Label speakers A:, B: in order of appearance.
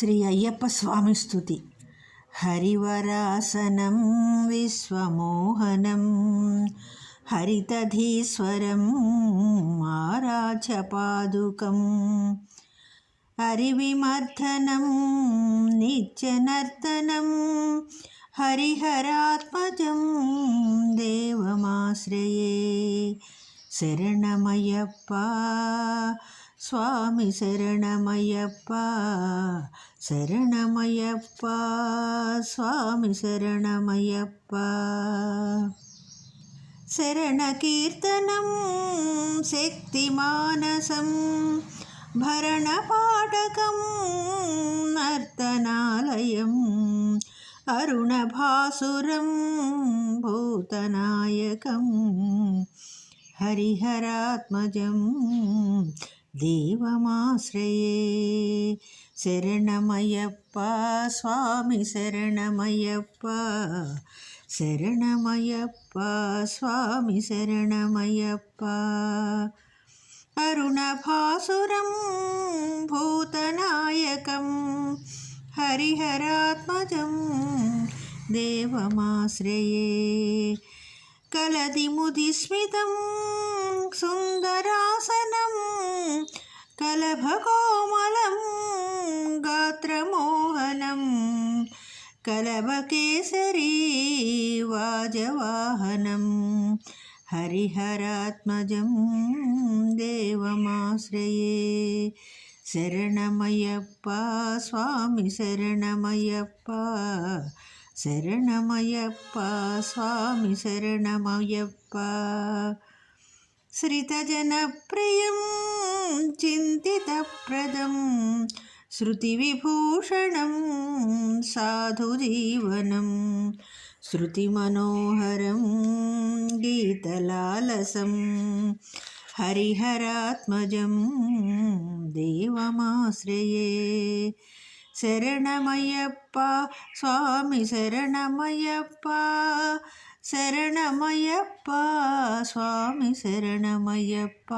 A: శ్రీ అయ్యప్ప స్వామి స్థుతి హరివరాసనం విశ్వమోహనం హరితధీశ్వరం ఆరాధ్యపాదుకం హరివిమర్ధనం నిత్యనర్తనం హరిహరాత్మజం దేవమాశ్రయే శరణమయ్యప్ప స్వామి శరణమయ్యప్ప శరణమయ్యప్ప స్వామి శరణమయ్యప్ప. శరణకీర్తనం శక్తిమానసం భరణపాటకం నర్తనాలయం అరుణభాసురం భూతనాయకం హరిహరాత్మజం దేవమాశ్రయే శరణమయ్యప్ప స్వామి శరణమయ్యప్ప శరణమయ్యప్ప స్వామి శరణమయ్యప్ప అరుణభాసురం భూతనాయకం హరిహరాత్మజం దేవమాశ్రయే కలది ముదిస్మితం సుందరాసనం కలభకోమలం గాత్రమోహనం కలభకేసరీ వాజవాహనం. హరిహరాత్మజం దేవమాశ్రయే. శరణమయ్యప్ప స్వామి శరణమయ్యప్ప శరణమయ్యప్ప స్వామి శరణమయ్యప్ప श्रितजनप्रियं चिन्तितप्रदं श्रुतिविभूषणं साधुजीवनं श्रुतिमनोहरं गीतलालसं हरिहरात्मजं देवमाश्रये శరణమయ్యప్ప స్వామి శరణమయ్యప్ప శరణమయ్యప్ప స్వామి శరణమయ్యప్ప